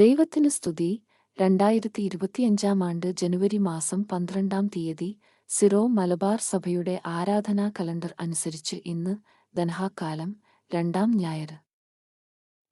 ദൈവത്തിന് സ്തുതി. രണ്ടായിരത്തി ഇരുപത്തിയഞ്ചാം ആണ്ട് ജനുവരി മാസം പന്ത്രണ്ടാം തീയതി സിറോ മലബാർ സഭയുടെ ആരാധനാ കലണ്ടർ അനുസരിച്ച് ഇന്ന് ദൻഹാക്കാലം രണ്ടാം ഞായർ.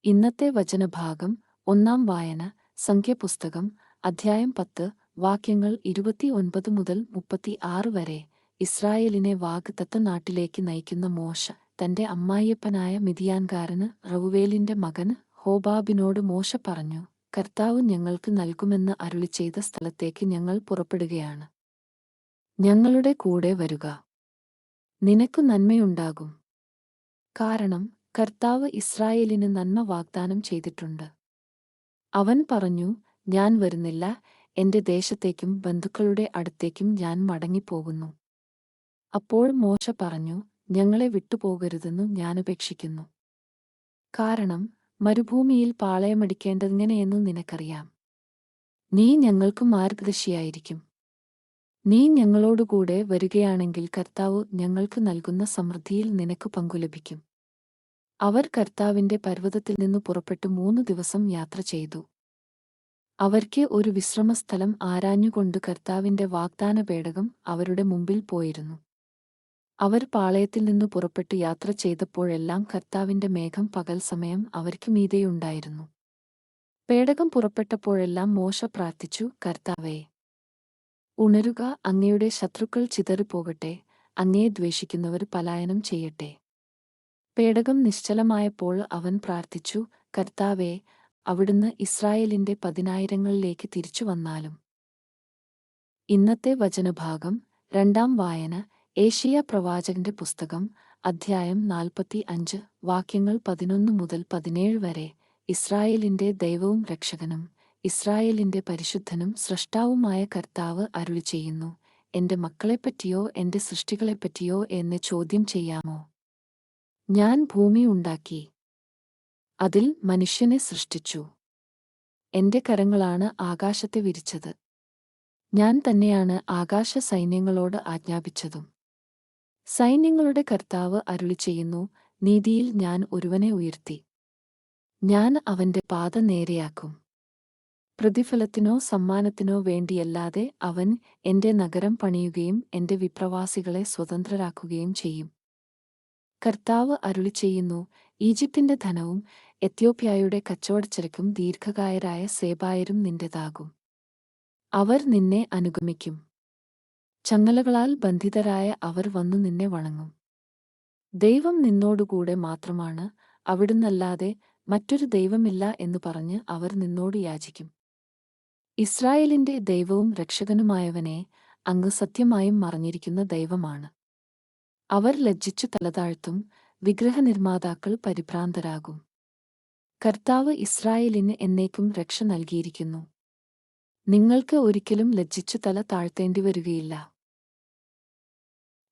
ഇന്നത്തെ വചനഭാഗം ഒന്നാം വായന സംഖ്യപുസ്തകം അധ്യായം പത്ത് വാക്യങ്ങൾ ഇരുപത്തിയൊൻപത് മുതൽ മുപ്പത്തി ആറ് വരെ ഇസ്രായേലിനെ വാഗ്ദത്ത നാട്ടിലേക്ക് നയിക്കുന്ന മോശ തന്റെ അമ്മായിയപ്പനായ മിതിയാൻകാരന് റവുവേലിന്റെ മകന് ഹോബാബിനോട് മോശ പറഞ്ഞു കർത്താവ് ഞങ്ങൾക്ക് നൽകുമെന്ന് അരുളി ചെയ്ത സ്ഥലത്തേക്ക് ഞങ്ങൾ പുറപ്പെടുകയാണ്. ഞങ്ങളുടെ കൂടെ വരുക. നിനക്ക് നന്മയുണ്ടാകും. കാരണം കർത്താവ് ഇസ്രായേലിന് നന്മ വാഗ്ദാനം ചെയ്തിട്ടുണ്ട്. അവൻ പറഞ്ഞു ഞാൻ വരുന്നില്ല. എന്റെ ദേശത്തേക്കും ബന്ധുക്കളുടെ അടുത്തേക്കും ഞാൻ മടങ്ങിപ്പോകുന്നു. അപ്പോൾ മോശ പറഞ്ഞു ഞങ്ങളെ വിട്ടുപോകരുതെന്നു ഞാനപേക്ഷിക്കുന്നു കാരണം മരുഭൂമിയിൽ പാളയമടിക്കേണ്ടതിങ്ങനെയെന്ന് നിനക്കറിയാം. നീ ഞങ്ങൾക്ക് മാർഗദർശിയായിരിക്കും. നീ ഞങ്ങളോടുകൂടെ വരികയാണെങ്കിൽ കർത്താവ് ഞങ്ങൾക്ക് നൽകുന്ന സമൃദ്ധിയിൽ നിനക്ക് പങ്കുലഭിക്കും അവർ കർത്താവിന്റെ പർവതത്തിൽ നിന്നു പുറപ്പെട്ടു മൂന്ന് ദിവസം യാത്ര ചെയ്തു. അവർക്ക് ഒരു വിശ്രമസ്ഥലം ആരാഞ്ഞുകൊണ്ട് കർത്താവിന്റെ വാഗ്ദാന പേടകം അവരുടെ മുമ്പിൽ പോയിരുന്നു. അവർ പാളയത്തിൽ നിന്നു പുറപ്പെട്ടു യാത്ര ചെയ്തപ്പോഴെല്ലാം കർത്താവിന്റെ മേഘം പകൽ സമയം അവർക്ക് മീതെയുണ്ടായിരുന്നു. പേടകം പുറപ്പെട്ടപ്പോഴെല്ലാം മോശ പ്രാർത്ഥിച്ചു കർത്താവേ ഉണരുക അങ്ങയുടെ ശത്രുക്കൾ ചിതറിപ്പോകട്ടെ അങ്ങയെ ദ്വേഷിക്കുന്നവർ പലായനം ചെയ്യട്ടെ പേടകം നിശ്ചലമായപ്പോൾ അവൻ പ്രാർത്ഥിച്ചു കർത്താവേ അവിടുന്ന് ഇസ്രായേലിന്റെ പതിനായിരങ്ങളിലേക്ക് തിരിച്ചു വന്നാലും ഇന്നത്തെ വചനഭാഗം രണ്ടാം വായന ഏഷ്യ പ്രവാചകന്റെ പുസ്തകം അധ്യായം നാൽപ്പത്തി അഞ്ച് വാക്യങ്ങൾ പതിനൊന്ന് മുതൽ പതിനേഴ് വരെ. ഇസ്രായേലിന്റെ ദൈവവും രക്ഷകനും ഇസ്രായേലിന്റെ പരിശുദ്ധനും സൃഷ്ടാവുമായ കർത്താവ് അരുളി ചെയ്യുന്നു. എന്റെ മക്കളെപ്പറ്റിയോ എന്റെ സൃഷ്ടികളെപ്പറ്റിയോ എന്ന് ചോദ്യം ചെയ്യാമോ? ഞാൻ ഭൂമി ഉണ്ടാക്കി അതിൽ മനുഷ്യനെ സൃഷ്ടിച്ചു. എന്റെ കരങ്ങളാണ് ആകാശത്തെ വിരിച്ചത്. ഞാൻ തന്നെയാണ് ആകാശ സൈന്യങ്ങളോട് ആജ്ഞാപിച്ചതും. സൈന്യങ്ങളുടെ കർത്താവ് അരുളി ചെയ്യുന്നു നീതിയിൽ ഞാൻ ഒരുവനെ ഉയർത്തി. ഞാൻ അവന്റെ പാത നേരെയാക്കും. പ്രതിഫലത്തിനോ സമ്മാനത്തിനോ വേണ്ടിയല്ലാതെ അവൻ എന്റെ നഗരം പണിയുകയും എന്റെ വിപ്രവാസികളെ സ്വതന്ത്രരാക്കുകയും ചെയ്യും. കർത്താവ് അരുളി ചെയ്യുന്നു ഈജിപ്തിന്റെ ധനവും എത്യോപ്യായുടെ കച്ചവടച്ചരക്കും ദീർഘകായരായ സേബായരും നിന്റേതാകും. അവർ നിന്നെ അനുഗമിക്കും. ചങ്ങലകളാൽ ബന്ധിതരായ അവർ വന്നു നിന്നെ വണങ്ങും. ദൈവം നിന്നോടുകൂടെ മാത്രമാണ് അവിടുന്നല്ലാതെ മറ്റൊരു ദൈവമില്ല എന്ന് പറഞ്ഞ് അവർ നിന്നോട് യാചിക്കും. ഇസ്രായേലിന്റെ ദൈവവും രക്ഷകനുമായവനെ അങ്ങ് സത്യമായും മറിഞ്ഞിരിക്കുന്ന ദൈവമാണ്. അവർ ലജ്ജിച്ചു തലതാഴ്ത്തും വിഗ്രഹനിർമ്മാതാക്കൾ പരിഭ്രാന്തരാകും. കർത്താവ് ഇസ്രായേലിന് എന്നേക്കും രക്ഷ നൽകിയിരിക്കുന്നു. നിങ്ങൾക്ക് ഒരിക്കലും ലജ്ജിച്ചു തല താഴ്ത്തേണ്ടി വരികയില്ല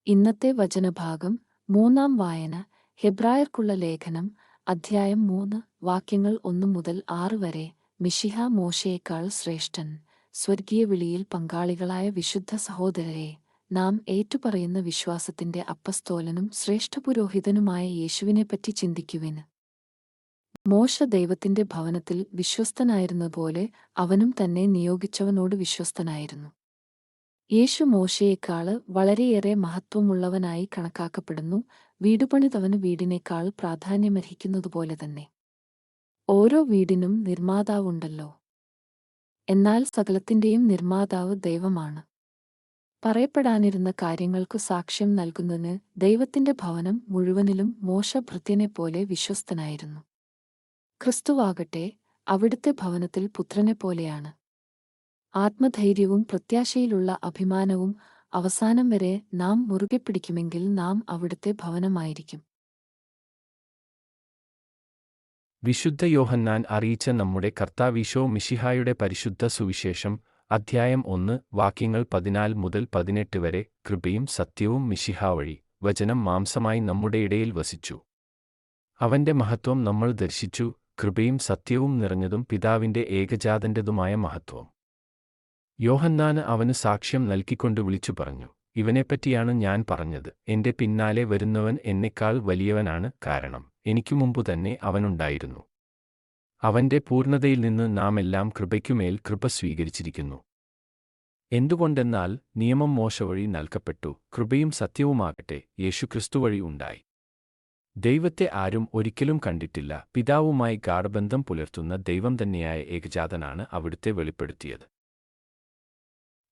ഇന്നത്തെ വചനഭാഗം മൂന്നാം വായന ഹെബ്രായർക്കുള്ള ലേഖനം അധ്യായം മൂന്ന് വാക്യങ്ങൾ ഒന്നു മുതൽ ആറ് വരെ മിഷിഹ മോശയേക്കാൾ ശ്രേഷ്ഠൻ സ്വർഗീയ വിളിയിൽ പങ്കാളികളായ വിശുദ്ധ സഹോദരരെ നാം ഏറ്റുപറയുന്ന വിശ്വാസത്തിന്റെ അപ്പസ്തോലനും ശ്രേഷ്ഠപുരോഹിതനുമായ യേശുവിനെപ്പറ്റി ചിന്തിക്കുവിന് മോശ ദൈവത്തിന്റെ ഭവനത്തിൽ വിശ്വസ്തനായിരുന്നതുപോലെ അവനും തന്നെ നിയോഗിച്ചവനോട് വിശ്വസ്തനായിരുന്നു. യേശു മോശയേക്കാൾ വളരെയേറെ മഹത്വമുള്ളവനായി കണക്കാക്കപ്പെടുന്നു. വീടുപണിതവന് വീടിനേക്കാൾ പ്രാധാന്യമർഹിക്കുന്നതുപോലെ തന്നെ. ഓരോ വീടിനും നിർമ്മാതാവുണ്ടല്ലോ. എന്നാൽ സകലത്തിന്റെയും നിർമ്മാതാവ് ദൈവമാണ്. പറയപ്പെടാനിരുന്ന കാര്യങ്ങൾക്കു സാക്ഷ്യം നൽകുന്നതിന് ദൈവത്തിന്റെ ഭവനം മുഴുവനിലും മോശ ഭൃത്യനെപ്പോലെ വിശ്വസ്തനായിരുന്നു. ക്രിസ്തുവാകട്ടെ അവിടുത്തെ ഭവനത്തിൽ പുത്രനെപ്പോലെയാണ്. ആത്മധൈര്യവും പ്രത്യാശയിലുള്ള അഭിമാനവും അവസാനം വരെ നാം മുറുകെ പിടിക്കുമെങ്കിൽ നാം അവിടുത്തെ ഭവനമായിരിക്കും. വിശുദ്ധ യോഹന്നാൻ അറിയിച്ച നമ്മുടെ കർത്താവിശോ മിഷിഹായുടെ പരിശുദ്ധ സുവിശേഷം അധ്യായം ഒന്ന് വാക്യങ്ങൾ പതിനാല് മുതൽ പതിനെട്ട് വരെ കൃപയും സത്യവും മിഷിഹ വഴി വചനം മാംസമായി നമ്മുടെ ഇടയിൽ വസിച്ചു. അവന്റെ മഹത്വം നമ്മൾ ദർശിച്ചു കൃപയും സത്യവും നിറഞ്ഞതും പിതാവിന്റെ ഏകജാതന്റെതുമായ മഹത്വം. യോഹന്നാന് അവന് സാക്ഷ്യം നൽകിക്കൊണ്ട് വിളിച്ചു പറഞ്ഞു ഇവനെപ്പറ്റിയാണ് ഞാൻ പറഞ്ഞത്. എന്റെ പിന്നാലെ വരുന്നവൻ എന്നെക്കാൾ വലിയവനാണ് കാരണം എനിക്കു മുമ്പു തന്നെ അവനുണ്ടായിരുന്നു. അവന്റെ പൂർണതയിൽ നിന്ന് നാം എല്ലാം കൃപയ്ക്കുമേൽ കൃപ സ്വീകരിച്ചിരിക്കുന്നു. എന്തുകൊണ്ടെന്നാൽ നിയമം മോശ വഴി നൽകപ്പെട്ടു കൃപയും സത്യവുമാകട്ടെ യേശുക്രിസ്തു വഴി ഉണ്ടായി. ദൈവത്തെ ആരും ഒരിക്കലും കണ്ടിട്ടില്ല. പിതാവുമായി ഗാഠബന്ധം പുലർത്തുന്ന ദൈവം തന്നെയായ ഏകജാതനാണ് അവിടുത്തെ വെളിപ്പെടുത്തിയത്.